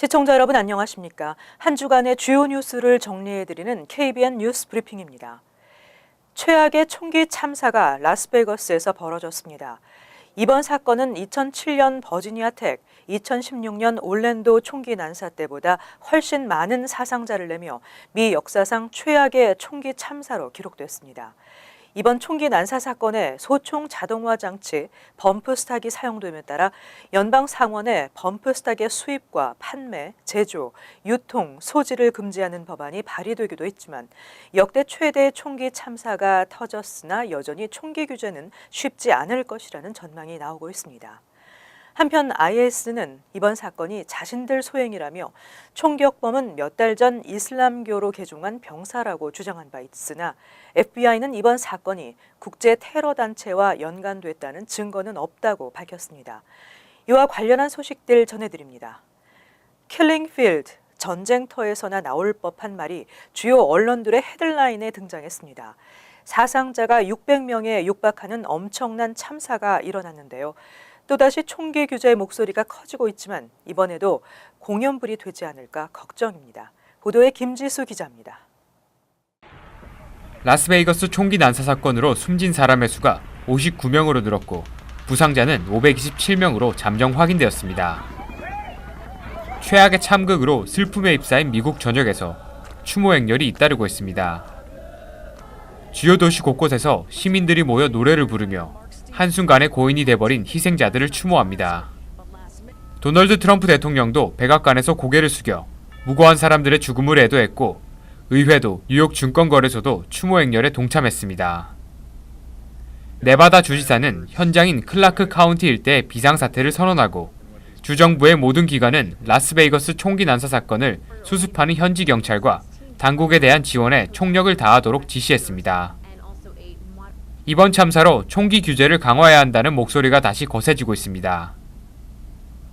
시청자 여러분 안녕하십니까? 한 주간의 주요 뉴스를 정리해드리는 KBN 뉴스 브리핑입니다. 최악의 총기 참사가 라스베이거스에서 벌어졌습니다. 이번 사건은 2007년 버지니아 텍, 2016년 올랜도 총기 난사 때보다 훨씬 많은 사상자를 내며 미 역사상 최악의 총기 참사로 기록됐습니다. 이번 총기 난사 사건에 소총 자동화 장치 범프 스탁이 사용됨에 따라 연방 상원의 범프 스탁의 수입과 판매, 제조, 유통, 소지를 금지하는 법안이 발의되기도 했지만 역대 최대의 총기 참사가 터졌으나 여전히 총기 규제는 쉽지 않을 것이라는 전망이 나오고 있습니다. 한편 IS는 이번 사건이 자신들 소행이라며 총격범은 몇 달 전 이슬람교로 개종한 병사라고 주장한 바 있으나 FBI는 이번 사건이 국제 테러 단체와 연관됐다는 증거는 없다고 밝혔습니다. 이와 관련한 소식들 전해드립니다. 킬링필드 전쟁터에서나 나올 법한 말이 주요 언론들의 헤드라인에 등장했습니다. 사상자가 600명에 육박하는 엄청난 참사가 일어났는데요. 또다시 총기 규제의 목소리가 커지고 있지만 이번에도 공연불이 되지 않을까 걱정입니다. 보도에 김지수 기자입니다. 라스베이거스 총기 난사 사건으로 숨진 사람의 수가 59명으로 늘었고 부상자는 527명으로 잠정 확인되었습니다. 최악의 참극으로 슬픔에 휩싸인 미국 전역에서 추모 행렬이 잇따르고 있습니다. 주요 도시 곳곳에서 시민들이 모여 노래를 부르며 한순간에 고인이 돼버린 희생자들을 추모합니다. 도널드 트럼프 대통령도 백악관에서 고개를 숙여 무고한 사람들의 죽음을 애도했고 의회도 뉴욕 증권거래소도 추모 행렬에 동참했습니다. 네바다 주지사는 현장인 클라크 카운티 일대의 비상사태를 선언하고 주정부의 모든 기관은 라스베이거스 총기 난사 사건을 수습하는 현지 경찰과 당국에 대한 지원에 총력을 다하도록 지시했습니다. 이번 참사로 총기 규제를 강화해야 한다는 목소리가 다시 거세지고 있습니다.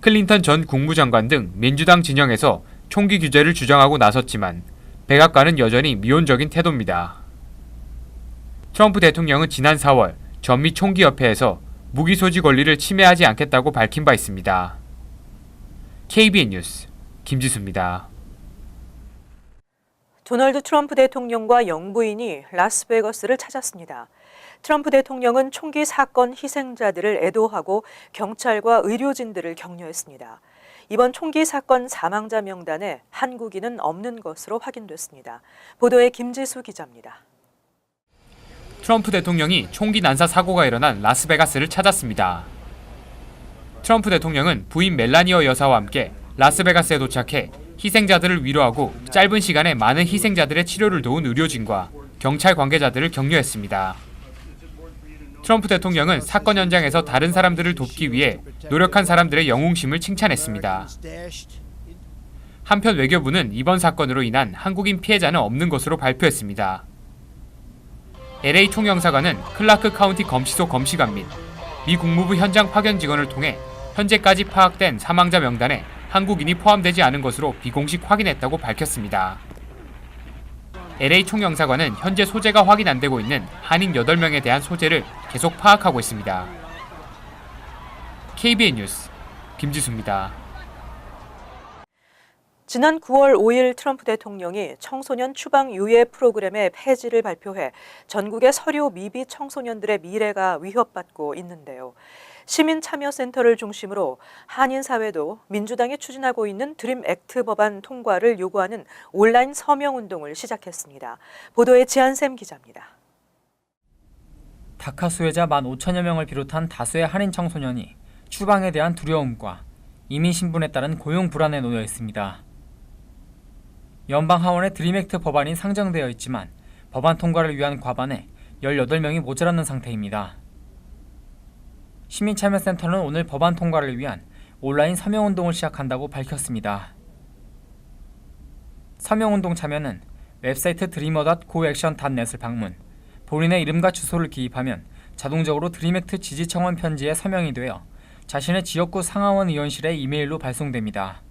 클린턴 전 국무장관 등 민주당 진영에서 총기 규제를 주장하고 나섰지만 백악관은 여전히 미온적인 태도입니다. 트럼프 대통령은 지난 4월 전미 총기협회에서 무기 소지 권리를 침해하지 않겠다고 밝힌 바 있습니다. KBN 뉴스 김지수입니다. 도널드 트럼프 대통령과 영부인이 라스베거스를 찾았습니다. 트럼프 대통령은 총기 사건 희생자들을 애도하고 경찰과 의료진들을 격려했습니다. 이번 총기 사건 사망자 명단에 한국인은 없는 것으로 확인됐습니다. 보도에 김지수 기자입니다. 트럼프 대통령이 총기 난사 사고가 일어난 라스베가스를 찾았습니다. 트럼프 대통령은 부인 멜라니어 여사와 함께 라스베가스에 도착해 희생자들을 위로하고 짧은 시간에 많은 희생자들의 치료를 도운 의료진과 경찰 관계자들을 격려했습니다. 트럼프 대통령은 사건 현장에서 다른 사람들을 돕기 위해 노력한 사람들의 영웅심을 칭찬했습니다. 한편 외교부는 이번 사건으로 인한 한국인 피해자는 없는 것으로 발표했습니다. LA 총영사관은 클라크 카운티 검시소 검시관 및 미 국무부 현장 파견 직원을 통해 현재까지 파악된 사망자 명단에 한국인이 포함되지 않은 것으로 비공식 확인했다고 밝혔습니다. LA 총영사관은 현재 소재가 확인 안 되고 있는 한인 8명에 대한 소재를 계속 파악하고 있습니다. KBN 뉴스 김지수입니다. 지난 9월 5일 트럼프 대통령이 청소년 추방 유예 프로그램의 폐지를 발표해 전국의 서류 미비 청소년들의 미래가 위협받고 있는데요. 시민참여센터를 중심으로 한인사회도 민주당이 추진하고 있는 드림 액트 법안 통과를 요구하는 온라인 서명운동을 시작했습니다. 보도에 지한샘 기자입니다. 다카 수혜자 15,000여 명을 비롯한 다수의 한인 청소년이 추방에 대한 두려움과 이민 신분에 따른 고용 불안에 놓여 있습니다. 연방 하원의 드림액트 법안이 상정되어 있지만 법안 통과를 위한 과반에 18명이 모자라는 상태입니다. 시민참여센터는 오늘 법안 통과를 위한 온라인 서명운동을 시작한다고 밝혔습니다. 서명운동 참여는 웹사이트 드리머.고액션.net을 방문, 본인의 이름과 주소를 기입하면 자동적으로 드림액트 지지청원 편지에 서명이 되어 자신의 지역구 상하원 의원실에 이메일로 발송됩니다.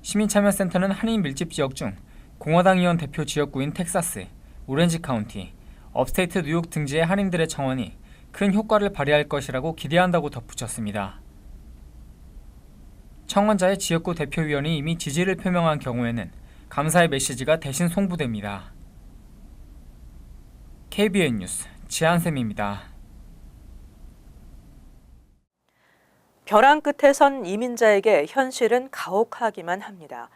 시민참여센터는 한인 밀집 지역 중 공화당 의원 대표 지역구인 텍사스, 오렌지 카운티, 업스테이트 뉴욕 등지의 한인들의 청원이 큰 효과를 발휘할 것이라고 기대한다고 덧붙였습니다. 청원자의 지역구 대표위원이 이미 지지를 표명한 경우에는 감사의 메시지가 대신 송부됩니다. KBN 뉴스 지한샘입니다. 벼랑 끝에 선 이민자에게 현실은 가혹하기만 합니다.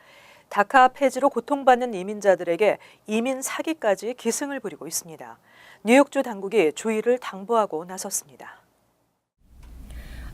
다카 폐지로 고통받는 이민자들에게 이민 사기까지 기승을 부리고 있습니다. 뉴욕주 당국이 주의를 당부하고 나섰습니다.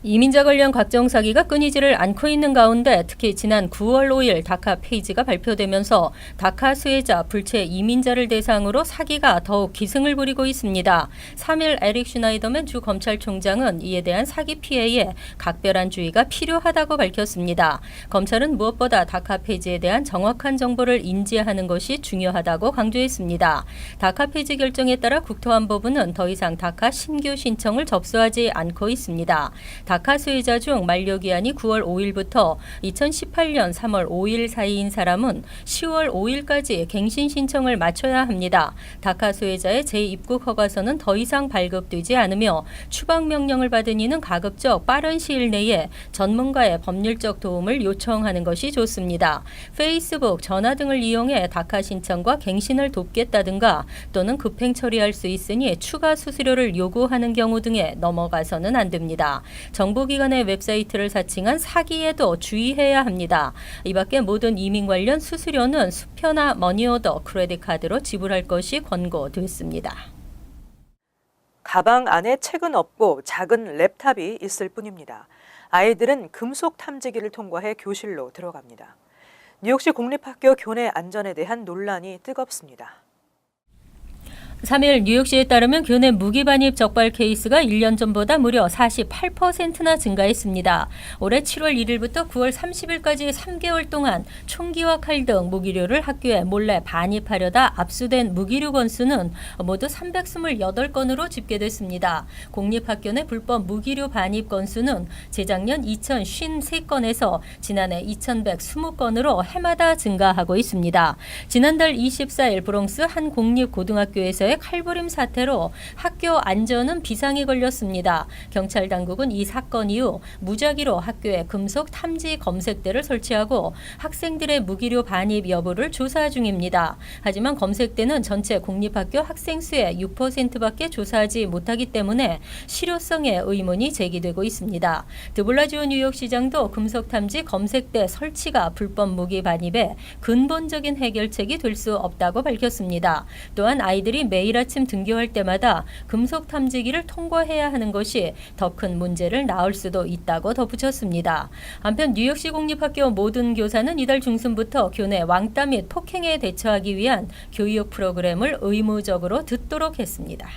이민자 관련 각종 사기가 끊이지를 않고 있는 가운데 특히 지난 9월 5일 다카 페이지가 발표되면서 다카 수혜자 불체 이민자를 대상으로 사기가 더욱 기승을 부리고 있습니다. 3일 에릭 슈나이더맨 주 검찰총장은 이에 대한 사기 피해에 각별한 주의가 필요하다고 밝혔습니다. 검찰은 무엇보다 다카 페이지에 대한 정확한 정보를 인지하는 것이 중요하다고 강조했습니다. 다카 페이지 결정에 따라 국토안보부는 더 이상 다카 신규 신청을 접수하지 않고 있습니다. 다카 수혜자 중 만료 기한이 9월 5일부터 2018년 3월 5일 사이인 사람은 10월 5일까지 갱신 신청을 마쳐야 합니다. 다카 수혜자의 재입국 허가서는 더 이상 발급되지 않으며 추방 명령을 받은 이는 가급적 빠른 시일 내에 전문가의 법률적 도움을 요청하는 것이 좋습니다. 페이스북, 전화 등을 이용해 다카 신청과 갱신을 돕겠다든가 또는 급행 처리할 수 있으니 추가 수수료를 요구하는 경우 등에 넘어가서는 안 됩니다. 정보기관의 웹사이트를 사칭한 사기에도 주의해야 합니다. 이 밖에 모든 이민 관련 수수료는 수표나 머니오더, 크레딧 카드로 지불할 것이 권고됐습니다. 가방 안에 책은 없고 작은 랩탑이 있을 뿐입니다. 아이들은 금속 탐지기를 통과해 교실로 들어갑니다. 뉴욕시 공립학교 교내 안전에 대한 논란이 뜨겁습니다. 3일 뉴욕시에 따르면 교내 무기 반입 적발 케이스가 1년 전보다 무려 48%나 증가했습니다. 올해 7월 1일부터 9월 30일까지 3개월 동안 총기와 칼 등 무기류를 학교에 몰래 반입하려다 압수된 무기류 건수는 모두 328건으로 집계됐습니다. 공립학교 내 불법 무기류 반입 건수는 재작년 2053건에서 지난해 2120건으로 해마다 증가하고 있습니다. 지난달 24일 브롱스 한 공립고등학교에서의 칼부림 사태로 학교 안전은 비상이 걸렸습니다. 경찰 당국은 이 사건 이후 무작위로 학교에 금속 탐지 검색대를 설치하고 학생들의 무기류 반입 여부를 조사 중입니다. 하지만 검색대는 전체 공립학교 학생 수의 6%밖에 조사하지 못하기 때문에 실효성에 의문이 제기되고 있습니다. 드블라지오 뉴욕시장도 금속 탐지 검색대 설치가 불법 무기 반입에 근본적인 해결책이 될 수 없다고 밝혔습니다. 또한 아이들이 매일 아침 등교할 때마다 금속 탐지기를 통과해야 하는 것이 더 큰 문제를 낳을 수도 있다고 덧붙였습니다. 한편 뉴욕시 공립학교 모든 교사는 이달 중순부터 교내 왕따 및 폭행에 대처하기 위한 교육 프로그램을 의무적으로 듣도록 했습니다.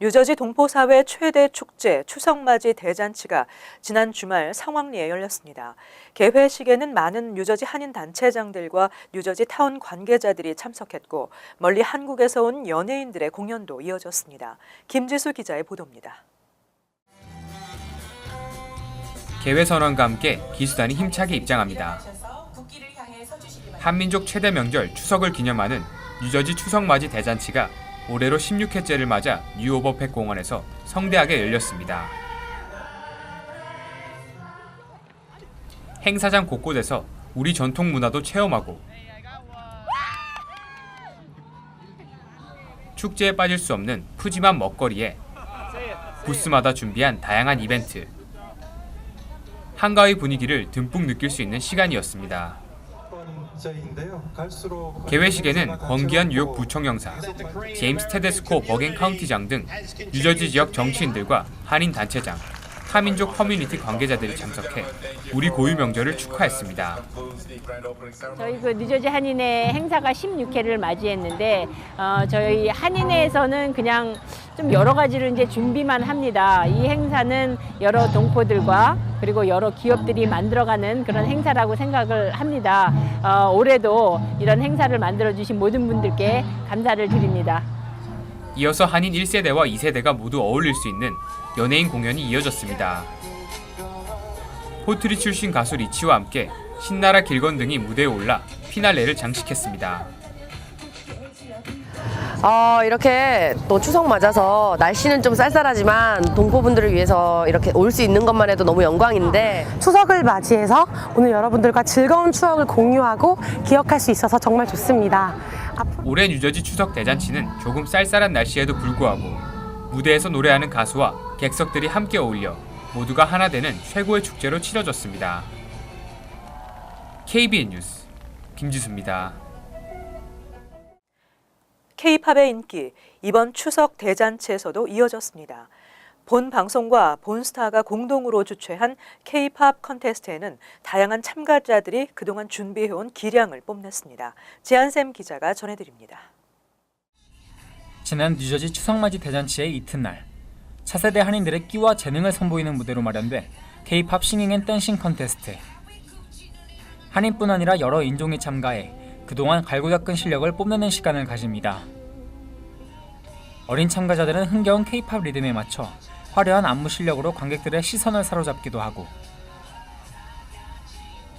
뉴저지 동포사회 최대 축제 추석맞이 대잔치가 지난 주말 상황리에 열렸습니다. 개회식에는 많은 뉴저지 한인 단체장들과 뉴저지 타운 관계자들이 참석했고 멀리 한국에서 온 연예인들의 공연도 이어졌습니다. 김지수 기자의 보도입니다. 개회 선언과 함께 기수단이 힘차게 입장합니다. 한민족 최대 명절 추석을 기념하는 뉴저지 추석맞이 대잔치가 올해로 16회째를 맞아 뉴오버팩 공원에서 성대하게 열렸습니다. 행사장 곳곳에서 우리 전통 문화도 체험하고 축제에 빠질 수 없는 푸짐한 먹거리에 부스마다 준비한 다양한 이벤트 한가위 분위기를 듬뿍 느낄 수 있는 시간이었습니다. 개회식에는 권기한 뉴욕 부총영사, 제임스 테데스코 버겐 카운티장 등 뉴저지 지역 정치인들과 한인 단체장, 타민족 커뮤니티 관계자들이 참석해 우리 고유 명절을 축하했습니다. 저희 그 뉴저지 한인회 행사가 16회를 맞이했는데 어, 저희 한인회에서는 그냥 좀 여러 가지를 이제 준비만 합니다. 이 행사는 여러 동포들과 그리고 여러 기업들이 만들어가는 그런 행사라고 생각을 합니다. 어, 올해도 이런 행사를 만들어 주신 모든 분들께 감사를 드립니다. 이어서 한인 1세대와 2세대가 모두 어울릴 수 있는 연예인 공연이 이어졌습니다. 포트리 출신 가수 리치와 함께 신나라 길건 등이 무대에 올라 피날레를 장식했습니다. 어, 이렇게 또 추석 맞아서 날씨는 좀 쌀쌀하지만 동포분들을 위해서 이렇게 올 수 있는 것만 해도 너무 영광인데 추석을 맞이해서 오늘 여러분들과 즐거운 추억을 공유하고 기억할 수 있어서 정말 좋습니다. 올해 뉴저지 추석 대잔치는 조금 쌀쌀한 날씨에도 불구하고 무대에서 노래하는 가수와 객석들이 함께 어울려 모두가 하나 되는 최고의 축제로 치러졌습니다. KBN 뉴스 김지수입니다. K-팝의 인기 이번 추석 대잔치에서도 이어졌습니다. 본 방송과 본 스타가 공동으로 주최한 K-팝 컨테스트에는 다양한 참가자들이 그동안 준비해온 기량을 뽐냈습니다. 지한샘 기자가 전해드립니다. 지난 뉴저지 추석맞이 대잔치의 이튿날 차세대 한인들의 끼와 재능을 선보이는 무대로 마련된 K-팝 싱잉 앤 댄싱 컨테스트 한인뿐 아니라 여러 인종이 참가해 그동안 갈고 닦은 실력을 뽐내는 시간을 가집니다. 어린 참가자들은 흥겨운 K-팝 리듬에 맞춰 화려한 안무 실력으로 관객들의 시선을 사로잡기도 하고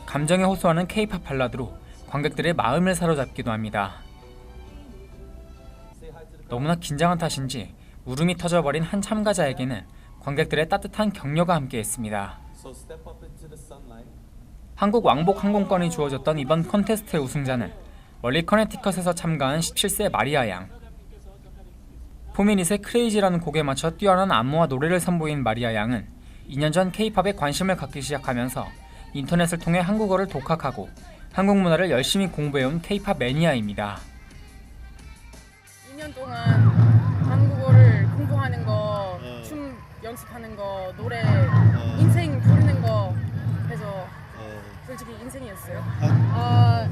감정에 호소하는 K-팝 발라드로 관객들의 마음을 사로잡기도 합니다. 너무나 긴장한 탓인지 울음이 터져버린 한 참가자에게는 관객들의 따뜻한 격려가 함께했습니다. 한국 왕복 항공권이 주어졌던 이번 컨테스트의 우승자는 멀리 커네티컷에서 참가한 17세 마리아 양. 포미닛의 크레이지라는 곡에 맞춰 뛰어난 안무와 노래를 선보인 마리아 양은 2년 전 K-팝에 관심을 갖기 시작하면서 인터넷을 통해 한국어를 독학하고 한국 문화를 열심히 공부해온 K-팝 매니아입니다. 2년 동안 연습하는 거, 노래, 인생 부르는 거 해서 솔직히 인생이었어요. 아,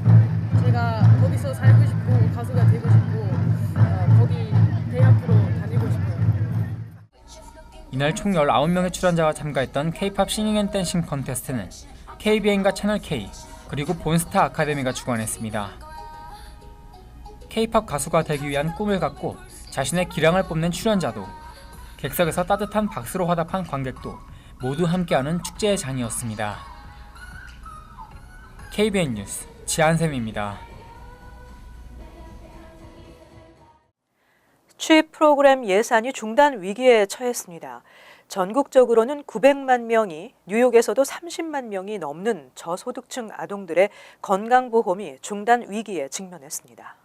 제가 거기서 살고 싶고 가수가 되고 싶고 어, 거기 대학으로 다니고 싶어요. 이날 총 19명의 출연자가 참가했던 K-팝 싱잉 앤 댄싱 컨테스트는 KBN과 채널 K 그리고 본스타 아카데미가 주관했습니다. K-팝 가수가 되기 위한 꿈을 갖고 자신의 기량을 뽐낸 출연자도 객석에서 따뜻한 박수로 화답한 관객도 모두 함께하는 축제의 장이었습니다. KBN 뉴스 지한샘입니다. 취업 프로그램 예산이 중단 위기에 처했습니다. 전국적으로는 900만 명이 뉴욕에서도 30만 명이 넘는 저소득층 아동들의 건강보험이 중단 위기에 직면했습니다.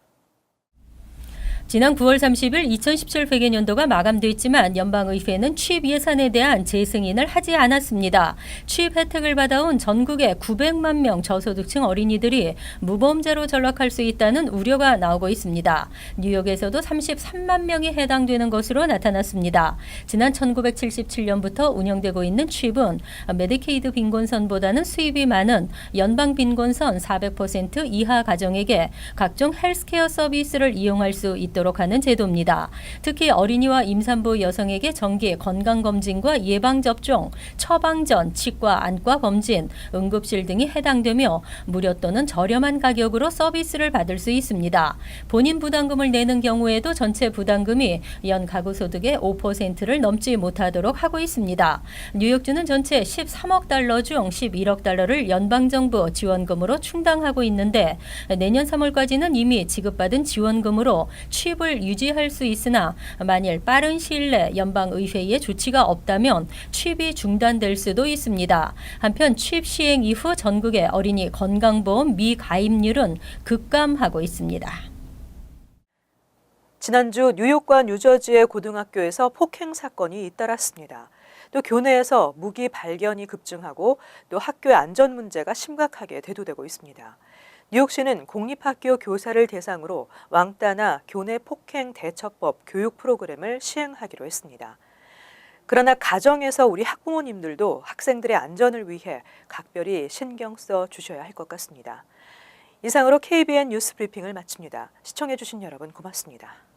지난 9월 30일 2017 회계년도가 마감됐지만 연방의회는 취업 예산에 대한 재승인을 하지 않았습니다. 취업 혜택을 받아온 전국의 900만 명 저소득층 어린이들이 무보험자로 전락할 수 있다는 우려가 나오고 있습니다. 뉴욕에서도 33만 명이 해당되는 것으로 나타났습니다. 지난 1977년부터 운영되고 있는 취업은 메디케이드 빈곤선보다는 수입이 많은 연방 빈곤선 400% 이하 가정에게 각종 헬스케어 서비스를 이용할 수 있도록 하는 제도입니다. 특히 어린이와 임산부 여성에게 정기 건강검진과 예방접종, 처방전, 치과, 안과 검진, 응급실 등이 해당되며 무료 또는 저렴한 가격으로 서비스를 받을 수 있습니다. 본인 부담금을 내는 경우에도 전체 부담금이 연 가구 소득의 5%를 넘지 못하도록 하고 있습니다. 뉴욕주는 전체 13억 달러 중 11억 달러를 연방정부 지원금으로 충당하고 있는데 내년 3월까지는 이미 지급받은 지원금으로 취 업을 유지할 수 있으나 만일 빠른 시일 내 연방의회의 조치가 없다면 취업이 중단될 수도 있습니다. 한편 취업 시행 이후 전국의 어린이 건강보험 미가입률은 급감하고 있습니다. 지난주 뉴욕과 뉴저지의 고등학교에서 폭행 사건이 잇따랐습니다. 또 교내에서 무기 발견이 급증하고 또 학교의 안전 문제가 심각하게 대두되고 있습니다. 뉴욕시는 공립학교 교사를 대상으로 왕따나 교내 폭행 대처법 교육 프로그램을 시행하기로 했습니다. 그러나 가정에서 우리 학부모님들도 학생들의 안전을 위해 각별히 신경 써 주셔야 할 것 같습니다. 이상으로 KBN 뉴스 브리핑을 마칩니다. 시청해주신 여러분 고맙습니다.